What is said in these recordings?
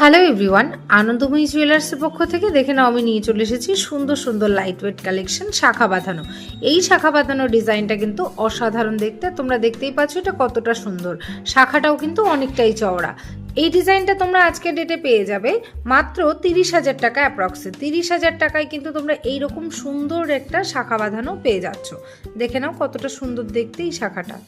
Hello everyone আনন্দময়ী জুয়েলার্সের পক্ষ থেকে দেখে নাও আমি নিয়ে চলে এসেছি সুন্দর সুন্দর লাইট ওয়েট কালেকশন শাখা বাঁধানো। এই শাখা বাঁধানো ডিজাইনটা কিন্তু অসাধারণ দেখতে, তোমরা দেখতেই পাচ্ছ এটা কতটা সুন্দর। শাখাটাও কিন্তু অনেকটাই চওড়া। এই ডিজাইনটা তোমরা আজকের ডেটে পেয়ে যাবে মাত্র তিরিশ হাজার টাকা অ্যাপ্রক্সে তিরিশ হাজার টাকায় কিন্তু তোমরা এইরকম সুন্দর একটা শাখা বাঁধানো পেয়ে যাচ্ছ। দেখে নাও কতটা সুন্দর দেখতে এই শাখাটা।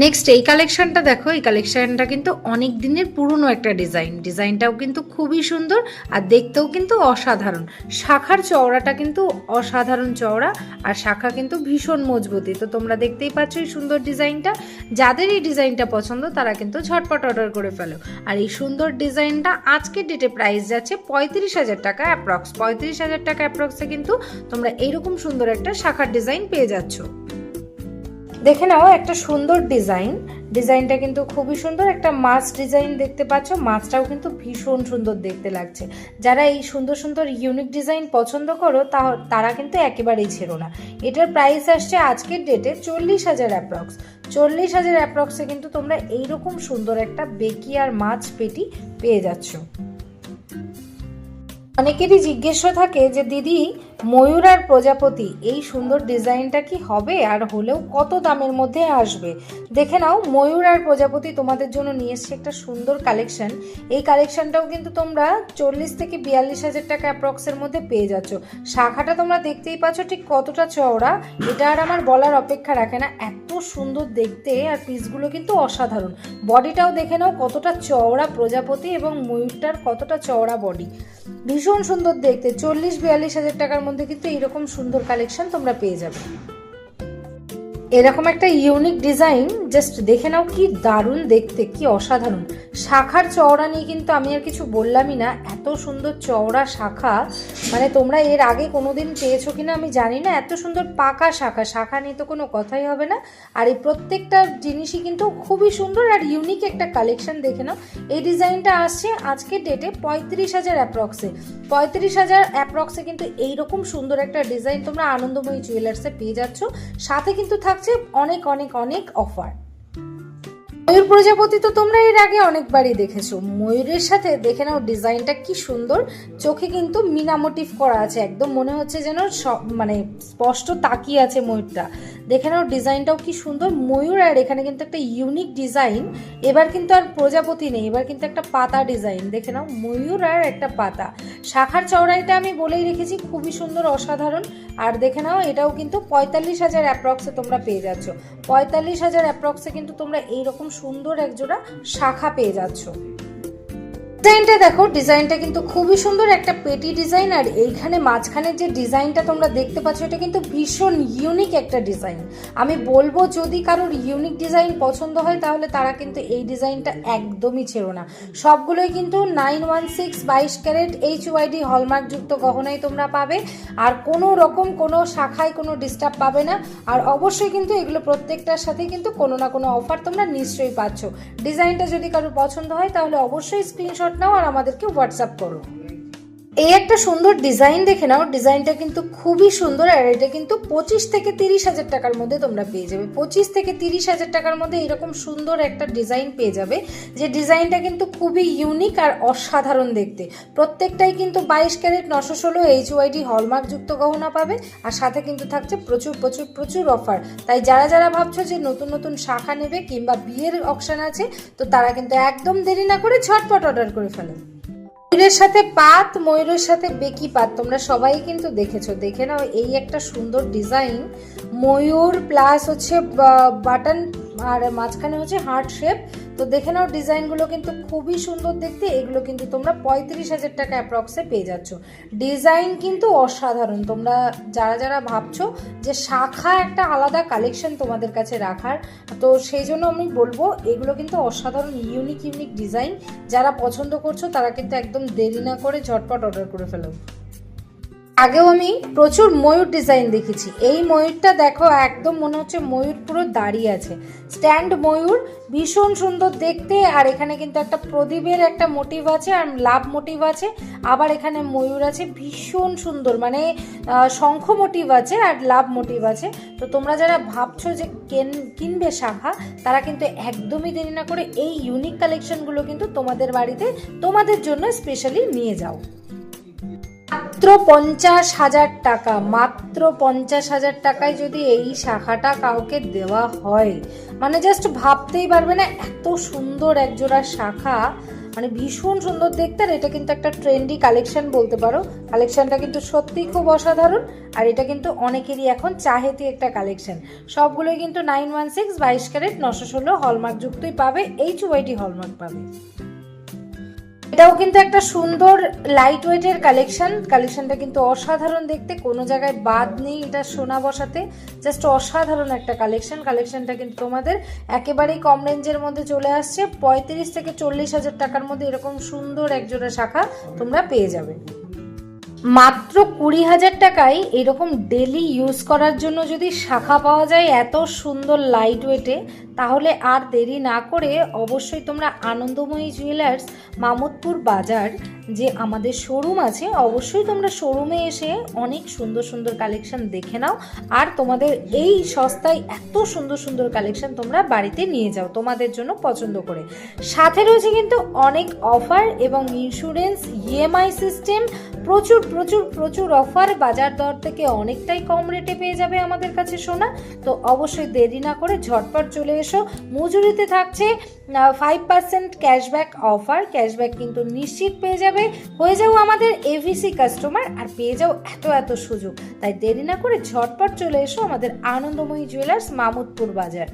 নেক্সট এই কালেকশনটা দেখো, এই কালেকশনটা কিন্তু অনেক দিনের পুরনো একটা ডিজাইন ডিজাইনটাও কিন্তু খুবই সুন্দর আর দেখতেও কিন্তু অসাধারণ। শাখার চওড়াটা কিন্তু অসাধারণ চওড়া আর শাখা কিন্তু ভীষণ মজবুতি। তো তোমরা দেখতেই পাচ্ছ এই সুন্দর ডিজাইনটা যাদের এই ডিজাইনটা পছন্দ, তারা কিন্তু ঝটপট অর্ডার করে ফেলো। আর এই সুন্দর ডিজাইনটা আজকের ডেটে প্রাইস যাচ্ছে পঁয়ত্রিশ হাজার টাকা অ্যাপ্রক্স পঁয়ত্রিশ হাজার টাকা অ্যাপ্রক্সে কিন্তু তোমরা এইরকম সুন্দর একটা শাখার ডিজাইন পেয়ে যাচ্ছ। দেখে নাও, একটা সুন্দর ডিজাইন। ডিজাইনটা কিন্তু খুবই সুন্দর। একটা মাছ ডিজাইন দেখতে পাচ্ছ। মাছটাও কিন্তু ভীষণ সুন্দর দেখতে লাগছে। যারা এই সুন্দর সুন্দর ইউনিক ডিজাইন পছন্দ করো, তা, তারা কিন্তু একেবারেই ছেড়ো না। এটার প্রাইস আসছে আজকের ডেটে চল্লিশ হাজার অ্যাপ্রক্স চল্লিশ হাজার অ্যাপ্রক্সে কিন্তু তোমরা এইরকম সুন্দর একটা বেকি আর মাছ পেটি পেয়ে যাচ্ছ। অনেকেরই জিজ্ঞেস থাকে যে, দিদি ময়ূর আর প্রজাপতি, এই সুন্দর ডিজাইনটা কি হবে? আর হলেও কত দামের মধ্যে আসবে? দেখে নাও, ময়ূর আর প্রজাপতি তোমাদের জন্য নিয়ে এসছে একটা সুন্দর কালেকশন এই কালেকশনটাও কিন্তু তোমরা চল্লিশ থেকে বিয়াল্লিশ হাজার টাকা অ্যাপ্রক্সের মধ্যে পেয়ে যাচ্ছ। শাখাটা তোমরা দেখতেই পাচ্ছ ঠিক কতটা চওড়া। এটা আর আমার বলার অপেক্ষা রাখে না। এত সুন্দর দেখতে আর পিসগুলো কিন্তু অসাধারণ। বডিটাও দেখে নাও কতটা চওড়া প্রজাপতি এবং ময়ূরটার কতটা চওড়া বডি। ভীষণ সুন্দর দেখতে। চল্লিশ, বিয়াল্লিশ হাজার টাকার কিন্তু এইরকম সুন্দর কালেকশন তোমরা পেয়ে যাবে। এরকম একটা ইউনিক ডিজাইন জাস্ট দেখে নাও কি দারুণ দেখতে, কি অসাধারণ। শাখার চওড়া নিয়ে কিন্তু আমি আর কিছু বললামই না। এত সুন্দর চওড়া শাখা। মানে তোমরা এর আগে কোনোদিন পেয়েছ কিনা আমি জানি না। এত সুন্দর পাকা শাখা। শাখা নিয়ে তো কোনো কথাই হবে না। আর এই প্রত্যেকটা জিনিসই কিন্তু খুবই সুন্দর আর ইউনিক একটা কালেকশন দেখে নাও। এই ডিজাইনটা আসছে আজকের ডেটে পঁয়ত্রিশ হাজার অ্যাপ্রক্সে পঁয়ত্রিশ হাজার অ্যাপ্রক্সে কিন্তু এইরকম সুন্দর একটা ডিজাইন তোমরা আনন্দময়ী জুয়েলার্সে পেয়ে যাচ্ছ। সাথে কিন্তু থাকছে অনেক অনেক অনেক অফার প্রজাপতি তো তোমরা এর আগে অনেকবারই দেখেছ। ময়ূরের সাথে দেখে নাও ডিজাইনটা কি সুন্দর। চোখে কিন্তু মিনা মোটিভ করা আছে। একদম মনে হচ্ছে যেন মানে স্পষ্ট তাকিয়ে আছে ময়ূরটা। দেখে নাও ডিজাইনটাও কি সুন্দর। ময়ূর আর এখানে কিন্তু একটা ইউনিক ডিজাইন এবার কিন্তু আর প্রজাপতি নেই, এবার কিন্তু একটা পাতা ডিজাইন দেখে নাও, ময়ূর আর একটা পাতা। শাখার চওড়াইটা আমি বলেই রেখেছি, খুবই সুন্দর, অসাধারণ। আর দেখে নাও, এটাও কিন্তু পঁয়তাল্লিশ হাজার অ্যাপ্রক্সে তোমরা পেয়ে যাচ্ছ। পঁয়তাল্লিশ হাজার অ্যাপ্রক্সে কিন্তু তোমরা এইরকম সুন্দর একজোড়া শাখা পেয়ে যাচ্ছ। ডিজাইনটা দেখো, ডিজাইনটা কিন্তু খুবই সুন্দর একটা পেটি ডিজাইন, আর এইখানে মাঝখানে যে ডিজাইনটা তোমরা দেখতে পাচ্ছ, এটা কিন্তু ভীষণ ইউনিক একটা ডিজাইন। আমি বলব, যদি কারোর ইউনিক ডিজাইন পছন্দ হয়, তাহলে তারা কিন্তু এই ডিজাইনটা একদমই ছেড়ো না। সবগুলোই কিন্তু নাইন ওয়ান সিক্স বাইশ ক্যারেট এইচ ওয়াইডি হলমার্কযুক্ত গহনাই তোমরা পাবে, আর কোনো রকম কোনো শাখায় কোনো ডিস্টার্ব পাবে না, আর অবশ্যই কিন্তু এগুলো প্রত্যেকটার সাথে কিন্তু কোনো না কোনো অফার তোমরা নিশ্চয়ই পাচ্ছ। ডিজাইনটা যদি কারোর পছন্দ হয়, তাহলে অবশ্যই স্ক্রিনশট নাও আর আমাদেরকে হোয়াটসঅ্যাপ করো। এই একটা সুন্দর ডিজাইন দেখে নাও। ডিজাইনটা কিন্তু খুবই সুন্দর আর এটা কিন্তু পঁচিশ থেকে তিরিশ হাজার টাকার মধ্যে তোমরা পেয়ে যাবে। পঁচিশ থেকে তিরিশ হাজার টাকার মধ্যে এরকম সুন্দর একটা ডিজাইন পেয়ে যাবে, যে ডিজাইনটা কিন্তু খুবই ইউনিক আর অসাধারণ দেখতে। প্রত্যেকটাই কিন্তু বাইশ ক্যারেট, নশো ষোলো এইচ ওয়াইডি হলমার্ক যুক্ত গহনা পাবে আর সাথে কিন্তু থাকছে প্রচুর প্রচুর প্রচুর অফার তাই যারা যারা ভাবছ যে নতুন নতুন শাখা নেবে কিংবা বিয়ের অপশান আছে, তো তারা কিন্তু একদম দেরি না করে ঝটপট অর্ডার করে ফেলেন ময়ূরের সাথে পাত, ময়ূরের সাথে বেকি পাত, তোমরা সবাই কিন্তু দেখেছ। দেখে নাও, এই একটা সুন্দর ডিজাইন ময়ূর প্লাস হচ্ছে বাটন আর মাঝখানে হচ্ছে হার্ট শেপ। তো দেখে নাও, ডিজাইনগুলো কিন্তু খুবই সুন্দর দেখতে। এগুলো কিন্তু তোমরা পঁয়ত্রিশ হাজার টাকা অ্যাপ্রক্সে পেয়ে যাচ্ছ। ডিজাইন কিন্তু অসাধারণ। তোমরা যারা যারা ভাবছ যে শাখা একটা আলাদা কালেকশন তোমাদের কাছে রাখার, তো সেই জন্য আমি বলব, এগুলো কিন্তু অসাধারণ ইউনিক ইউনিক ডিজাইন যারা পছন্দ করছ তারা কিন্তু একদম দেরি না করে ঝটপট অর্ডার করে ফেলো। আগেও আমি প্রচুর ময়ূর ডিজাইন দেখেছি। এই ময়ূরটা দেখো, একদম মনে হচ্ছে ময়ূর পুরো দাঁড়িয়ে আছে। স্ট্যান্ড ময়ূর, ভীষণ সুন্দর দেখতে, আর এখানে কিন্তু একটা প্রদীপের একটা মোটিভ আছে, আর লাভ মোটিভ আছে, আবার এখানে ময়ূর আছে, ভীষণ সুন্দর মানে শঙ্খ মোটিভ আছে, আর লাভ মোটিভ আছে। তো তোমরা যারা ভাবছ যে কেন- কিনবে শাখা, তারা কিন্তু একদমই দেরি না করে এই ইউনিক কালেকশনগুলো কিন্তু তোমাদের বাড়িতে, তোমাদের জন্য স্পেশালি নিয়ে যাও। মাত্র পঞ্চাশ হাজার টাকা, মাত্র পঞ্চাশ হাজার টাকায় যদি এই শাখাটা কাউকে দেওয়া হয় মানে জাস্ট ভাবতেই পারবে না এত সুন্দর একজোড়া শাখা মানে ভীষণ সুন্দর দেখতে, আর এটা কিন্তু একটা ট্রেন্ডি কালেকশন বলতে পারো। কালেকশনটা কিন্তু সত্যিই খুব অসাধারণ, আর এটা কিন্তু অনেকেরই এখন চাহেতি একটা কালেকশন সবগুলোই কিন্তু নাইন ওয়ান সিক্স বাইশ ক্যারেট, নশো ষোলো হলমার্ক যুক্তই পাবে এইচ ওয়াইটি হলমার্ক পাবে। এটাও কিন্তু একটা সুন্দর লাইট ওয়েটের কালেকশন কালেকশনটা কিন্তু অসাধারণ দেখতে। কোনো জায়গায় বাদ নেই এটা সোনা বসাতে। জাস্ট অসাধারণ একটা কালেকশন কালেকশনটা কিন্তু তোমাদের একেবারেই কম রেঞ্জের মধ্যে চলে আসছে। পঁয়ত্রিশ থেকে চল্লিশ হাজার টাকার মধ্যে এরকম সুন্দর একজোড়া শাখা তোমরা পেয়ে যাবে। মাত্র কুড়ি হাজার টাকায় এরকম ডেলি ইউজ করার জন্য যদি শাখা পাওয়া যায়, এত সুন্দর লাইট ওয়েটে তাহলে আর দেরি না করে অবশ্যই তোমরা আনন্দময়ী জুয়েলার্স মামুদপুর বাজার, যে আমাদের শোরুম আছে, অবশ্যই তোমরা শোরুমে এসে অনেক সুন্দর সুন্দর কালেকশন দেখে নাও। আর তোমাদের এই সস্তায় এত সুন্দর সুন্দর কালেকশন তোমরা বাড়িতে নিয়ে যাও, তোমাদের জন্য পছন্দ করে। সাথে রয়েছে কিন্তু অনেক অফার এবং ইন্স্যুরেন্স ইএমআই সিস্টেম প্রচুর প্রচুর প্রচুর অফার বাজার দর থেকে অনেকটাই কম রেটে পেয়ে যাবে আমাদের কাছে সোনা। তো অবশ্যই দেরি না করে ঝটপট চলে এসো। মজুরিতে থাকছে five percent cashback offer cashback কিন্তু নিশ্চিত পেয়ে যাবে। হয়ে যাও আমাদের এভিসি কাস্টমার আর পেয়ে যাও এত এত সুযোগ। তাই দেরি না করে ঝটপট চলে এসো আমাদের আনন্দময়ী জুয়েলার্স মামুদপুর বাজার।